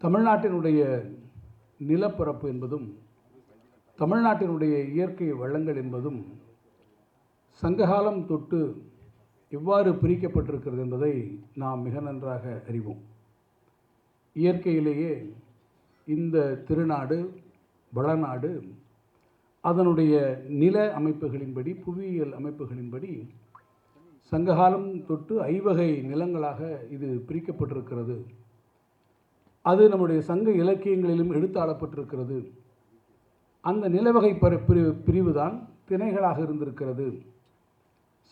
தமிழ்நாட்டினுடைய நிலப்பரப்பு என்பதும் தமிழ்நாட்டினுடைய இயற்கை வளங்கள் என்பதும் சங்ககாலம் தொட்டு எவ்வாறு பிரிக்கப்பட்டிருக்கிறது என்பதை நாம் மிக நன்றாக அறிவோம். இயற்கையிலேயே இந்த திருநாடு வளநாடு அதனுடைய நில அமைப்புகளின்படி புவியியல் அமைப்புகளின்படி சங்ககாலம் தொட்டு ஐவகை நிலங்களாக இது பிரிக்கப்பட்டிருக்கிறது. அது நம்முடைய சங்க இலக்கியங்களிலும் எடுத்தாளப்பட்டிருக்கிறது. அந்த நிலவகை பிரிவு பிரிவு தான் திணைகளாக இருந்திருக்கிறது.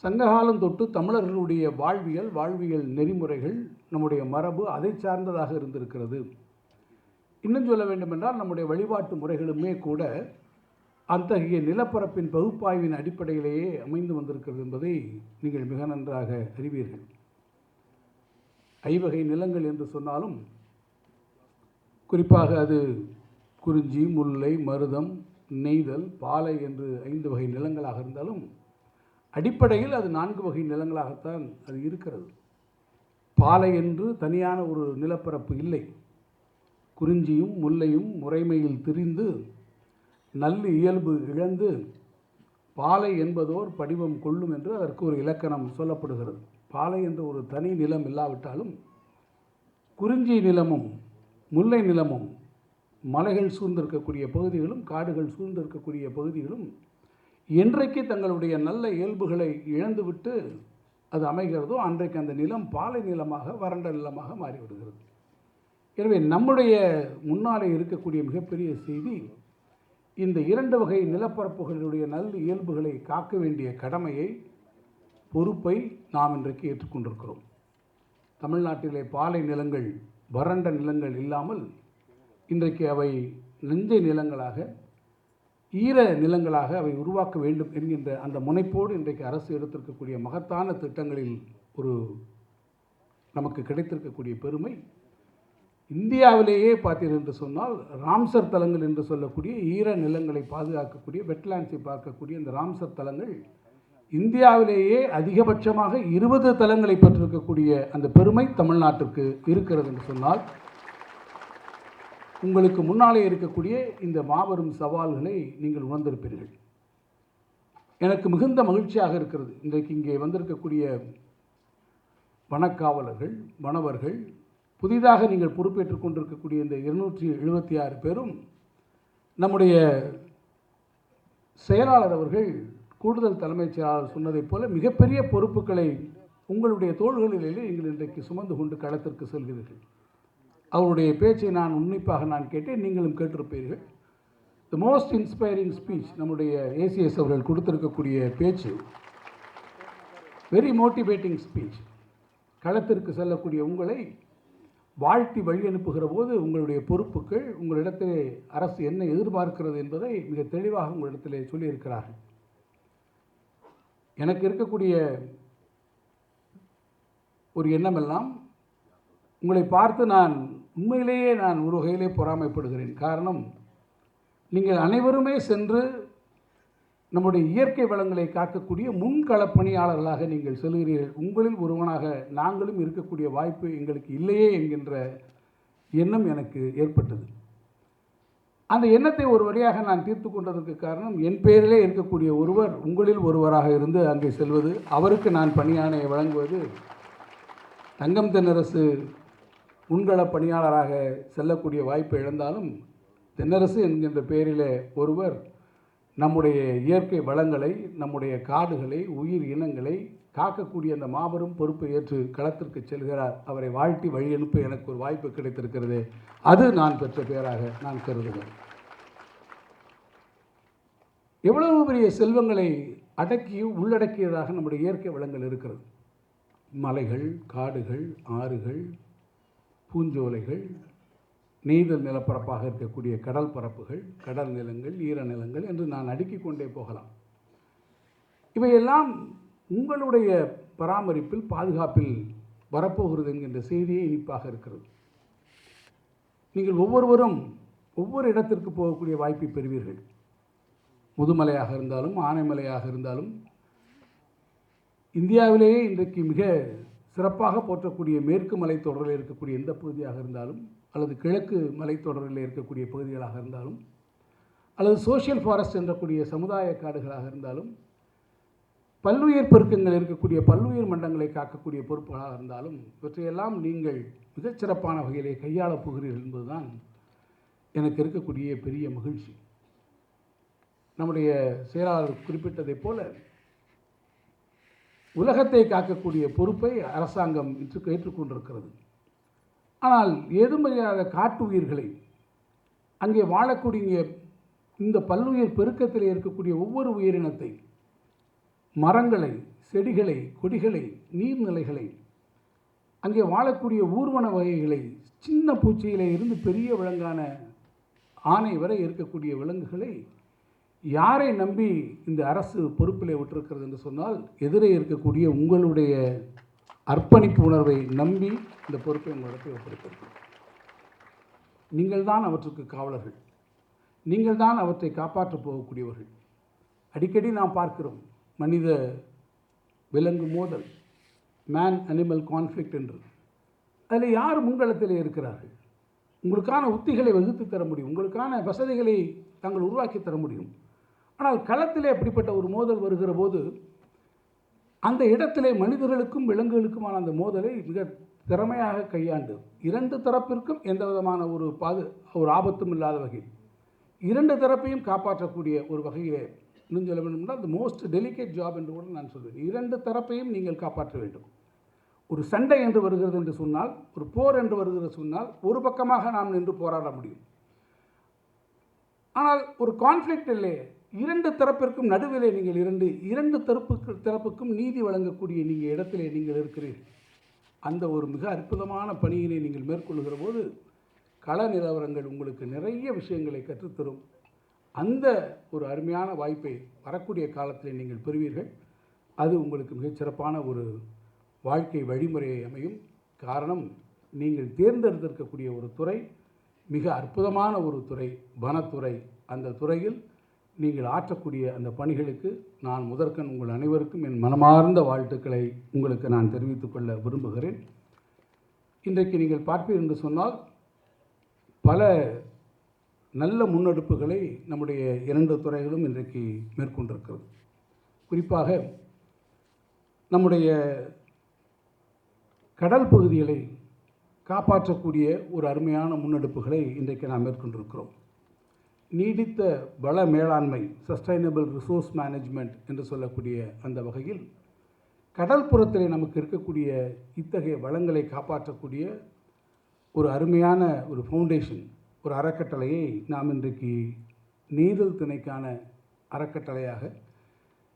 சங்ககாலம் தொட்டு தமிழர்களுடைய வாழ்வியல் வாழ்வியல் நெறிமுறைகள் நம்முடைய மரபு அதை சார்ந்ததாக இருந்திருக்கிறது. இன்னும் சொல்ல வேண்டுமென்றால் நம்முடைய வழிபாட்டு முறைகளுமே கூட அத்தகைய நிலப்பரப்பின் பகுப்பாய்வின் அடிப்படையிலேயே அமைந்து வந்திருக்கிறது என்பதை நீங்கள் மிக நன்றாக அறிவீர்கள். ஐவகை நிலங்கள் என்று சொன்னாலும் குறிப்பாக அது குறிஞ்சி முல்லை மருதம் நெய்தல் பாலை என்று ஐந்து வகை நிலங்களாக இருந்தாலும் அடிப்படையில் அது நான்கு வகை நிலங்களாகத்தான் அது இருக்கிறது. பாலை என்று தனியான ஒரு நிலப்பரப்பு இல்லை. குறிஞ்சியும் முல்லையும் முறைமையில் திரிந்து நல்ல இயல்பு இழந்து பாலை என்பதோர் படிவம் கொள்ளும் என்று அதற்கு ஒரு இலக்கணம் சொல்லப்படுகிறது. பாலை என்ற ஒரு தனி நிலம் இல்லாவிட்டாலும் குறிஞ்சி நிலமும் முல்லை நிலமும் மலைகள் சூழ்ந்திருக்கக்கூடிய பகுதிகளும் காடுகள் சூழ்ந்திருக்கக்கூடிய பகுதிகளும் என்றைக்கு தங்களுடைய நல்ல இயல்புகளை இழந்துவிட்டு அது அமைகிறதோ அன்றைக்கு அந்த நிலம் பாலை நிலமாக வறண்ட நிலமாக மாறிவிடுகிறது. எனவே நம்முடைய முன்னாலே இருக்கக்கூடிய மிகப்பெரிய செய்தி இந்த இரண்டு வகை நிலப்பரப்புகளுடைய நல்ல இயல்புகளை காக்க வேண்டிய கடமையை பொறுப்பை நாம் இன்றைக்கு ஏற்றுக்கொண்டிருக்கிறோம். தமிழ்நாட்டிலே பாலை நிலங்கள் வறண்ட நிலங்கள் இல்லாமல் இன்றைக்கு அவை நெஞ்சை நிலங்களாக ஈர நிலங்களாக அவை உருவாக்க வேண்டும் என்கின்ற அந்த முனைப்போடு இன்றைக்கு அரசு எடுத்திருக்கக்கூடிய மகத்தான திட்டங்களில் ஒரு நமக்கு கிடைத்திருக்கக்கூடிய பெருமை. இந்தியாவிலேயே பார்த்தீர்கள் என்று சொன்னால் ராம்சர் தலங்கள் என்று சொல்லக்கூடிய ஈர நிலங்களை பாதுகாக்கக்கூடிய வெட்லாண்ட்ஸை பார்க்கக்கூடிய இந்த ராம்சர் தலங்கள் இந்தியாவிலேயே அதிகபட்சமாக இருபது தலங்களை பெற்றிருக்கக்கூடிய அந்த பெருமை தமிழ்நாட்டிற்கு இருக்கிறது என்று சொன்னால் உங்களுக்கு முன்னாலே இருக்கக்கூடிய இந்த மாபெரும் சவால்களை நீங்கள் உணர்ந்திருப்பீர்கள். எனக்கு மிகுந்த மகிழ்ச்சியாக இருக்கிறது. இன்றைக்கு இங்கே வந்திருக்கக்கூடிய வனக்காவலர்கள் வனவர்கள் புதிதாக நீங்கள் பொறுப்பேற்றுக் கொண்டிருக்கக்கூடிய இந்த இருநூற்றி எழுபத்தி ஆறு பேரும் நம்முடைய செயலாளர் அவர்கள் கூடுதல் தலைமைச் செயலாளர் சொன்னதைப் போல மிகப்பெரிய பொறுப்புகளை உங்களுடைய தோள்களிலே நீங்கள் இன்றைக்கு சுமந்து கொண்டு களத்திற்கு செல்கிறீர்கள். அவருடைய பேச்சை நான் உன்னிப்பாக நான் கேட்டேன் நீங்களும் கேட்டிருப்பீர்கள். த மோஸ்ட் இன்ஸ்பைரிங் ஸ்பீச் நம்முடைய ஏசிஎஸ் அவர்கள் கொடுத்திருக்கக்கூடிய பேச்சு. வெரி மோட்டிவேட்டிங் ஸ்பீச் களத்திற்கு செல்லக்கூடிய உங்களை வாழ்த்தி வழி அனுப்புகிற போது உங்களுடைய பொறுப்புகள் உங்களிடத்திலே அரசு என்ன எதிர்பார்க்கிறது என்பதை மிக தெளிவாக உங்களிடத்திலே சொல்லியிருக்கிறார்கள். எனக்கு இருக்கக்கூடிய ஒரு எண்ணமெல்லாம் உங்களை பார்த்து நான் உண்மையிலேயே நான் ஒரு வகையிலே பொறாமைப்படுகிறேன். காரணம் நீங்கள் அனைவருமே சென்று நம்முடைய இயற்கை வளங்களை காக்கக்கூடிய முன்களப் பணியாளர்களாக நீங்கள் செல்கிறீர்கள். உங்களில் ஒருவனாக நாங்களும் இருக்கக்கூடிய வாய்ப்பு எங்களுக்கு இல்லையே என்கின்ற எண்ணம் எனக்கு ஏற்பட்டது. அந்த எண்ணத்தை ஒரு வழியாக நான் தீர்த்து கொண்டதற்கு காரணம் என் பெயரிலே இருக்கக்கூடிய ஒருவர் உங்களில் ஒருவராக இருந்து அங்கே செல்வது அவருக்கு நான் பணியாணையை வழங்குவது தங்கம் தென்னரசு முன்கள பணியாளராக செல்லக்கூடிய வாய்ப்பை இழந்தாலும் தென்னரசு என்கின்ற பெயரிலே ஒருவர் நம்முடைய இயற்கை வளங்களை நம்முடைய காடுகளை உயிர் இனங்களை காக்கக்கூடிய அந்த மாபெரும் பொறுப்பை ஏற்று களத்திற்கு செல்கிறார். அவரை வாழ்த்தி வழி அனுப்ப எனக்கு ஒரு வாய்ப்பு கிடைத்திருக்கிறது. அது நான் பெற்ற பெயராக நான் கருதுகிறேன். எவ்வளவு பெரிய செல்வங்களை அடக்கி உள்ளடக்கியதாக நம்முடைய இயற்கை வளங்கள் இருக்கிறது. மலைகள் காடுகள் ஆறுகள் பூஞ்சோலைகள் நீதல் நிலப்பரப்பாக இருக்கக்கூடிய கடல் பரப்புகள் கடல் நிலங்கள் ஈர நிலங்கள் என்று நான் அடுக்கிக் கொண்டே போகலாம். இவையெல்லாம் உங்களுடைய பராமரிப்பில் பாதுகாப்பில் வரப்போகிறது என்கின்ற செய்தியே இனிப்பாக இருக்கிறது. நீங்கள் ஒவ்வொருவரும் ஒவ்வொரு இடத்திற்கு போகக்கூடிய வாய்ப்பை பெறுவீர்கள். முதுமலையாக இருந்தாலும் ஆனைமலையாக இருந்தாலும் இந்தியாவிலேயே இன்றைக்கு மிக சிறப்பாக போற்றக்கூடிய மேற்கு மலைத்தொடரில் இருக்கக்கூடிய எந்த பகுதியாக இருந்தாலும் அல்லது கிழக்கு மலைத்தொடரில் இருக்கக்கூடிய பகுதிகளாக இருந்தாலும் அல்லது சோஷியல் ஃபாரஸ்ட் என்றக்கூடிய சமுதாய காடுகளாக இருந்தாலும் பல்லுயிர் பெருக்கங்கள் இருக்கக்கூடிய பல்லுயிர் மண்டங்களை காக்கக்கூடிய பொறுப்புகளாக இருந்தாலும் இவற்றையெல்லாம் நீங்கள் மிகச்சிறப்பான வகையிலே கையாளப் போகிறீர்கள் என்பதுதான் எனக்கு இருக்கக்கூடிய பெரிய மகிழ்ச்சி. நம்முடைய செயலாளர் குறிப்பிட்டதைப் போல உலகத்தை காக்கக்கூடிய பொறுப்பை அரசாங்கம் இன்று ஏற்றுக்கொண்டிருக்கிறது ஆனால் ஏதுமறியாத காட்டு உயிர்களை அங்கே வாழக்கூடிய இந்த பல்லுயிர் பெருக்கத்தில் இருக்கக்கூடிய ஒவ்வொரு உயிரினத்தை மரங்களை செடிகளை கொடிகளை நீர்நிலைகளை அங்கே வாழக்கூடிய ஊர்வன வகைகளை சின்ன பூச்சியிலே இருந்து பெரிய விலங்கான ஆணை வரை இருக்கக்கூடிய விலங்குகளை யாரை நம்பி இந்த அரசு பொறுப்பிலே விட்டிருக்கிறது என்று சொன்னால் எதிரே இருக்கக்கூடிய உங்களுடைய அர்ப்பணிப்பு உணர்வை நம்பி இந்த பொறுப்பை உங்களிடத்தில் ஒப்படைத்திருக்கிறோம். நீங்கள் தான் அவற்றுக்கு காவலர்கள். நீங்கள் தான் அவற்றை காப்பாற்றப் போகக்கூடியவர்கள். அடிக்கடி நாம் பார்க்கிறோம் மனித விலங்கு மோதல் மேன் அனிமல் கான்ஃப்ளிக்ட் என்று. அதில் யார் முன்களத்தில் இருக்கிறார்கள்? உங்களுக்கான உத்திகளை வகுத்து தர முடியும். உங்களுக்கான வசதிகளை தாங்கள் உருவாக்கி தர முடியும். ஆனால் களத்திலே அப்படிப்பட்ட ஒரு மோதல் வருகிற போது அந்த இடத்திலே மனிதர்களுக்கும் விலங்குகளுக்குமான அந்த மோதலை மிக திறமையாக கையாண்டு இரண்டு தரப்பிற்கும் எந்த விதமான ஒரு பாது ஒரு ஆபத்தும் இல்லாத வகையில் இரண்டு தரப்பையும் காப்பாற்றக்கூடிய ஒரு வகையிலே இன்னும் சொல்ல வேண்டும்னா அது மோஸ்ட் டெலிகேட் ஜாப் என்று கூட நான் சொல்வேன். இரண்டு தரப்பையும் நீங்கள் காப்பாற்ற வேண்டும். ஒரு சண்டை என்று வருகிறது என்று சொன்னால் ஒரு போர் என்று வருகிறது சொன்னால் ஒரு பக்கமாக நாம் நின்று போராட முடியும். ஆனால் ஒரு கான்ஃப்ளிக்ட் இல்லையே இரண்டு தரப்பிற்கும் நடுவிலே நீங்கள் இரண்டு இரண்டு தரப்புக்கு தரப்புக்கும் நீதி வழங்கக்கூடிய நீங்கள் இடத்திலே நீங்கள் இருக்கிறீர்கள். அந்த ஒரு மிக அற்புதமான பணியினை நீங்கள் மேற்கொள்கிற போது கள நிலவரங்கள் உங்களுக்கு நிறைய விஷயங்களை கற்றுத்தரும். அந்த ஒரு அருமையான வாய்ப்பை வரக்கூடிய காலத்தில் நீங்கள் பெறுவீர்கள். அது உங்களுக்கு மிகச்சிறப்பான ஒரு வாழ்க்கை வழிமுறையை அமையும். காரணம் நீங்கள் தேர்ந்தெடுத்திருக்கக்கூடிய ஒரு துறை மிக அற்புதமான ஒரு துறை வனத்துறை. அந்த துறையில் நீங்கள் ஆற்றக்கூடிய அந்த பணிகளுக்கு நான் முதற்கண் உங்கள் அனைவருக்கும் என் மனமார்ந்த வாழ்த்துக்களை உங்களுக்கு நான் தெரிவித்துக் கொள்ள விரும்புகிறேன். இன்றைக்கு நீங்கள் பார்ப்பீர் என்று சொன்னால் பல நல்ல முன்னெடுப்புகளை நம்முடைய இரண்டு துறைகளும் இன்றைக்கு மேற்கொண்டிருக்கிறது. குறிப்பாக நம்முடைய கடல் பகுதிகளை காப்பாற்றக்கூடிய ஒரு அருமையான முன்னெடுப்புகளை இன்றைக்கு நாம் மேற்கொண்டிருக்கிறோம். நீடித்த வள மேலாண்மை சஸ்டைனபிள் ரிசோர்ஸ் மேனேஜ்மெண்ட் என்று சொல்லக்கூடிய அந்த வகையில் கடல்புறத்தில் நமக்கு இருக்கக்கூடிய இத்தகைய வளங்களை காப்பாற்றக்கூடிய ஒரு அருமையான ஒரு ஃபவுண்டேஷன் ஒரு அறக்கட்டளையை நாம் இன்றைக்கு நீதல் திணைக்கான அறக்கட்டளையாக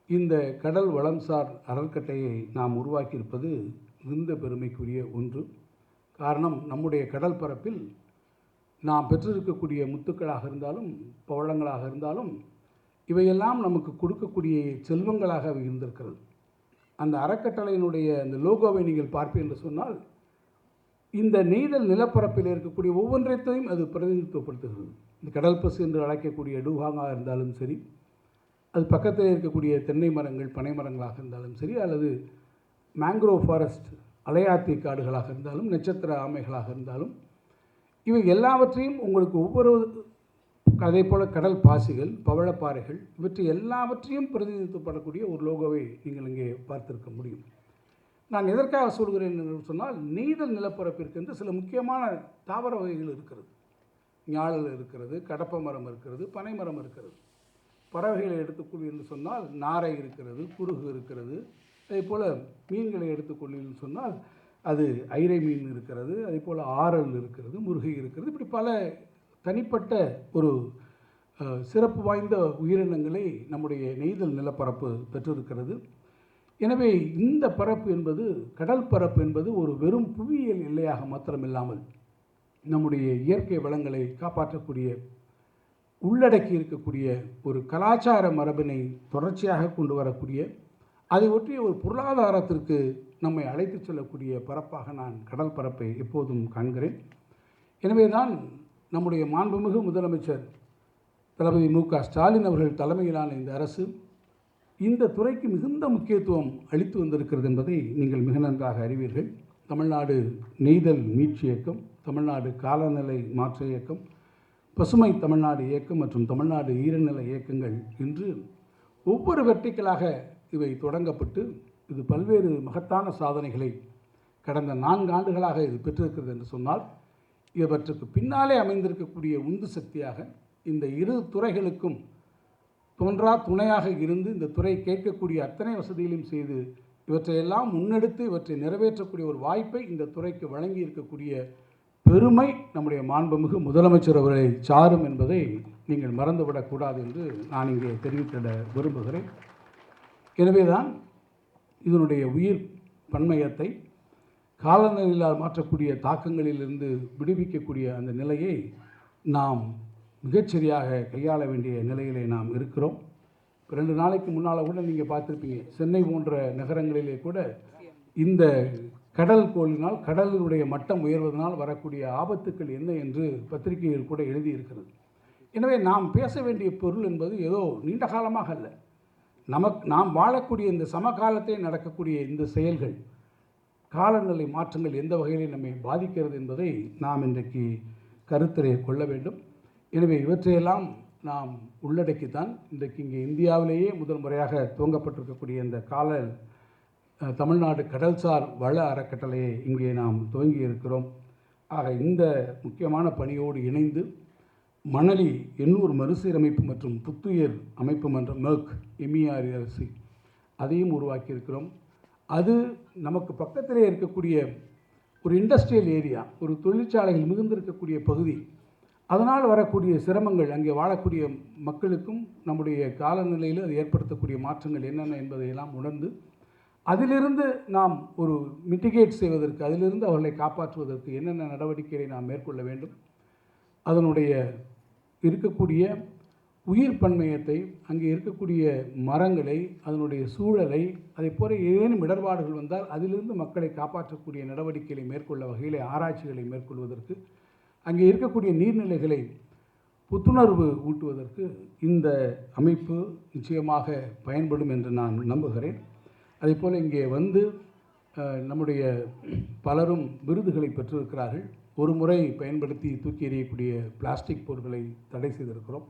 இந்த கடல் வளம்சார் அறக்கட்டையை நாம் உருவாக்கியிருப்பது மிகுந்த பெருமைக்குரிய ஒன்று. காரணம் நம்முடைய கடல் பரப்பில் நாம் பெற்றிருக்கக்கூடிய முத்துக்களாக இருந்தாலும் பவளங்களாக இருந்தாலும் இவையெல்லாம் நமக்கு கொடுக்கக்கூடிய செல்வங்களாக அவை இருந்திருக்கிறது. அந்த அறக்கட்டளையினுடைய அந்த லோகோவை நீங்கள் பார்ப்பீர்கள் என்று சொன்னால் இந்த நெய்தல் நிலப்பரப்பில் இருக்கக்கூடிய ஒவ்வொன்றைத்தையும் அது பிரதிநிதித்துவப்படுத்துகிறது. இந்த கடல் பசு என்று அழைக்கக்கூடிய டூஹாங்காக இருந்தாலும் சரி அது பக்கத்தில் இருக்கக்கூடிய தென்னை மரங்கள் பனை மரங்களாக இருந்தாலும் சரி அல்லது மேங்க்ரோவ் ஃபாரஸ்ட் அலையாத்தி காடுகளாக இருந்தாலும் நட்சத்திர ஆமைகளாக இருந்தாலும் இவை எல்லாவற்றையும் உங்களுக்கு ஒவ்வொரு அதே போல் கடல் பாசிகள் பவழப்பாறைகள் இவற்றை எல்லாவற்றையும் பிரதிநிதித்துவப்படக்கூடிய ஒரு லோகோவை நீங்கள் இங்கே பார்த்திருக்க முடியும். நான் எதற்காக சொல்கிறேன் என்று சொன்னால் நெய்தல் நிலப்பரப்பிற்கு என்று சில முக்கியமான தாவர வகைகள் இருக்கிறது. ஞாழல் இருக்கிறது கடப்ப மரம் இருக்கிறது பனை மரம் இருக்கிறது. பறவைகளை எடுத்துக்கொள் என்று சொன்னால் நாரை இருக்கிறது குருகு இருக்கிறது. அதே போல் மீன்களை எடுத்துக்கொள்ளுன்னு சொன்னால் அது ஐரை மீன் இருக்கிறது அதே போல் ஆரல் இருக்கிறது முருகை இருக்கிறது. இப்படி பல தனிப்பட்ட ஒரு சிறப்பு வாய்ந்த உயிரினங்களை நம்முடைய நெய்தல் நிலப்பரப்பு பெற்றிருக்கிறது. எனவே இந்த பரப்பு என்பது கடல் பரப்பு என்பது ஒரு வெறும் புவியியல் எல்லையாக மாத்திரமில்லாமல் நம்முடைய இயற்கை வளங்களை காப்பாற்றக்கூடிய உள்ளடக்கி இருக்கக்கூடிய ஒரு கலாச்சார மரபினை தொடர்ச்சியாக கொண்டு வரக்கூடிய அதை ஒற்றிய ஒரு பொருளாதாரத்திற்கு நம்மை அழைத்துச் செல்லக்கூடிய பரப்பாக நான் கடல் பரப்பை எப்போதும் காண்கிறேன். எனவே தான் நம்முடைய மாண்புமிகு முதலமைச்சர் தளபதி மு க ஸ்டாலின் அவர்கள் தலைமையிலான இந்த அரசு இந்த துறைக்கு மிகுந்த முக்கியத்துவம் அளித்து வந்திருக்கிறது என்பதை நீங்கள் மிக நன்றாக அறிவீர்கள். தமிழ்நாடு நெய்தல் மீட்சி இயக்கம் தமிழ்நாடு காலநிலை மாற்ற இயக்கம் பசுமை தமிழ்நாடு இயக்கம் மற்றும் தமிழ்நாடு ஈரநிலை இயக்கங்கள் என்று ஒவ்வொரு வெர்டிக்கலாக இவை தொடங்கப்பட்டு இது பல்வேறு மகத்தான சாதனைகளை கடந்த நான்கு ஆண்டுகளாக இது பெற்றிருக்கிறது என்று சொன்னால் இவற்றுக்கு பின்னாலே அமைந்திருக்கக்கூடிய உந்து சக்தியாக இந்த இரு துறைகளுக்கும் தோன்றா துணையாக இருந்து இந்த துறை கேட்கக்கூடிய அத்தனை வசதிகளையும் செய்து இவற்றையெல்லாம் முன்னெடுத்து இவற்றை நிறைவேற்றக்கூடிய ஒரு வாய்ப்பை இந்த துறைக்கு வழங்கி இருக்கக்கூடிய பெருமை நம்முடைய மாண்புமிகு முதலமைச்சர் அவர்களை சாரும் என்பதை நீங்கள் மறந்துவிடக்கூடாது என்று நான் இங்கே தெரிவித்திட விரும்புகிறேன். எனவேதான் இதனுடைய உயிர் பன்மையத்தை காலநிலையால் மாற்றக்கூடிய தாக்கங்களிலிருந்து விடுவிக்கக்கூடிய அந்த நிலையை நாம் மிகச்சரியாக கையாள வேண்டிய நிலையிலே நாம் இருக்கிறோம். ரெண்டு நாளைக்கு முன்னால் கூட நீங்கள் பார்த்துருப்பீங்க. சென்னை போன்ற நகரங்களிலே கூட இந்த கடல் கோளினால் கடலினுடைய மட்டம் உயர்வதனால் வரக்கூடிய ஆபத்துக்கள் என்ன என்று பத்திரிகையில் கூட எழுதியிருக்கிறது. எனவே நாம் பேச வேண்டிய பொருள் என்பது ஏதோ நீண்ட காலமாக அல்ல. நமக்கு நாம் வாழக்கூடிய இந்த சமகாலத்தில் நடக்கக்கூடிய இந்த செயல்கள் காலநிலை மாற்றங்கள் எந்த வகையிலே நம்மை பாதிக்கிறது என்பதை நாம் இன்றைக்கு கருத்தரை கொள்ள வேண்டும். எனவே இவற்றையெல்லாம் நாம் உள்ளடக்கித்தான் இன்றைக்கு இங்கே இந்தியாவிலேயே முதல் முறையாக துவங்கப்பட்டிருக்கக்கூடிய இந்த கால தமிழ்நாடு கடல்சார் வள அறக்கட்டளையை இங்கே நாம் துவங்கி இருக்கிறோம் ஆக இந்த முக்கியமான பணியோடு இணைந்து மணலி எண்ணூர் மறுசீரமைப்பு மற்றும் புத்துயிர் அமைப்பு மன்ற மெர்க் எம்இஆர்எல்சி அதையும் உருவாக்கியிருக்கிறோம். அது நமக்கு பக்கத்திலே இருக்கக்கூடிய ஒரு இண்டஸ்ட்ரியல் ஏரியா ஒரு தொழிற்சாலைகள் மிகுந்திருக்கக்கூடிய பகுதி அதனால் வரக்கூடிய சிரமங்கள் அங்கே வாழக்கூடிய மக்களுக்கும் நம்முடைய காலநிலையில் அது ஏற்படுத்தக்கூடிய மாற்றங்கள் என்னென்ன என்பதையெல்லாம் உணர்ந்து அதிலிருந்து நாம் ஒரு மிட்டிகேட் செய்வதற்கு அதிலிருந்து அவர்களை காப்பாற்றுவதற்கு என்னென்ன நடவடிக்கைகளை நாம் மேற்கொள்ள வேண்டும் அதனுடைய இருக்கக்கூடிய உயிர் பன்மையத்தை அங்கே இருக்கக்கூடிய மரங்களை அதனுடைய சூழலை அதை போல ஏதேனும் இடர்பாடுகள் வந்தால் அதிலிருந்து மக்களை காப்பாற்றக்கூடிய நடவடிக்கைகளை மேற்கொள்ள வகையில் ஆராய்ச்சிகளை மேற்கொள்வதற்கு அங்கே இருக்கக்கூடிய நீர்நிலைகளை புத்துணர்வு ஊட்டுவதற்கு இந்த அமைப்பு நிச்சயமாக பயன்படும் என்று நான் நம்புகிறேன். அதேபோல் இங்கே வந்து நம்முடைய பலரும் விருதுகளை பெற்றிருக்கிறார்கள். ஒரு முறை பயன்படுத்தி தூக்கி எறியக்கூடிய பிளாஸ்டிக் பொருட்களை தடை செய்திருக்கிறோம்.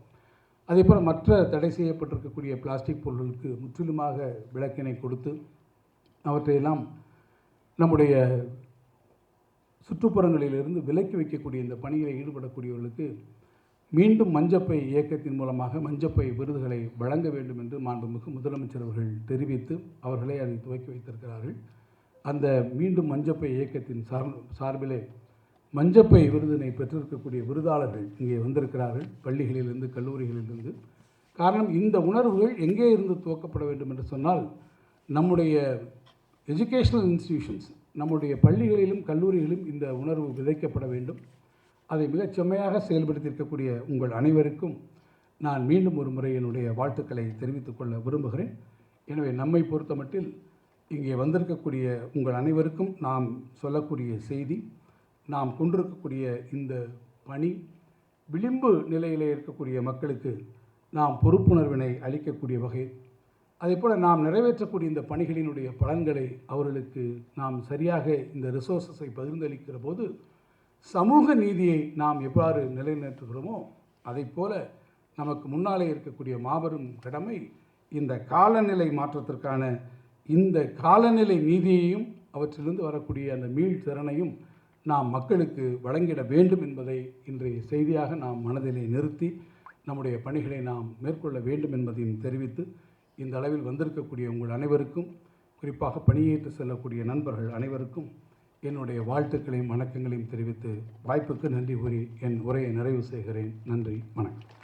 அதேபோல் மற்ற தடை செய்யப்பட்டிருக்கக்கூடிய பிளாஸ்டிக் பொருட்களுக்கு முற்றிலுமாக விளக்கினை கொடுத்து அவற்றையெல்லாம் நம்முடைய சுற்றுப்புறங்களிலிருந்து விலக்கி வைக்கக்கூடிய இந்த பணியில் ஈடுபடக்கூடியவர்களுக்கு மீண்டும் மஞ்சப்பை இயக்கத்தின் மூலமாக மஞ்சப்பை விருதுகளை வழங்க வேண்டும் என்று மாண்புமிகு முதலமைச்சர் அவர்கள் தெரிவித்து அவர்களே அதை துவக்கி வைத்திருக்கிறார்கள். அந்த மீண்டும் மஞ்சப்பை இயக்கத்தின் சார் சார்பிலே மஞ்சப்பை விருதினை பெற்றிருக்கக்கூடிய விருதாளர்கள் இங்கே வந்திருக்கிறார்கள். பள்ளிகளிலிருந்து கல்லூரிகளிலிருந்து. காரணம் இந்த உணர்வுகள் எங்கே இருந்து துவக்கப்பட வேண்டும் என்று சொன்னால் நம்முடைய எஜுகேஷனல் இன்ஸ்டிடியூஷன்ஸ் நம்முடைய பள்ளிகளிலும் கல்லூரிகளிலும் இந்த உணர்வு விதைக்கப்பட வேண்டும். அதை மிகச் செம்மையாக செயல்படுத்தியிருக்கக்கூடிய உங்கள் அனைவருக்கும் நான் மீண்டும் ஒரு முறை என்னுடைய வாழ்த்துக்களை தெரிவித்துக் கொள்ள விரும்புகிறேன். எனவே நம்மை பொறுத்தமட்டில் இங்கே வந்திருக்கக்கூடிய உங்கள் அனைவருக்கும் நாம் சொல்லக்கூடிய செய்தி நாம் கொண்டிருக்கக்கூடிய இந்த பணி விளிம்பு நிலையிலே இருக்கக்கூடிய மக்களுக்கு நாம் பொறுப்புணர்வினை அளிக்கக்கூடிய வகை அதேபோல் நாம் நிறைவேற்றக்கூடிய இந்த பணிகளினுடைய பலன்களை அவர்களுக்கு நாம் சரியாக இந்த ரிசோர்ஸஸை பகிர்ந்தளிக்கிற போது சமூக நீதியை நாம் எவ்வாறு நிலைநிறுத்துகிறோமோ அதை போல நமக்கு முன்னாலே இருக்கக்கூடிய மாபெரும் கடமை இந்த காலநிலை மாற்றத்திற்கான இந்த காலநிலை நீதியையும் அவற்றிலிருந்து வரக்கூடிய அந்த மீள் திறனையும் நாம் மக்களுக்கு வழங்கிட வேண்டும் என்பதை இன்றைய செய்தியாக நாம் மனதிலே நிறுத்தி நம்முடைய பணிகளை நாம் மேற்கொள்ள வேண்டும் என்பதையும் தெரிவித்து இந்த அளவில் வந்திருக்கக்கூடிய உங்கள் அனைவருக்கும் குறிப்பாக பணியேற்று செல்லக்கூடிய நண்பர்கள் அனைவருக்கும் என்னுடைய வாழ்த்துக்களையும் வணக்கங்களையும் தெரிவித்து வாய்ப்புக்கு நன்றி கூறி என் உரையை நிறைவு செய்கிறேன். நன்றி வணக்கம்.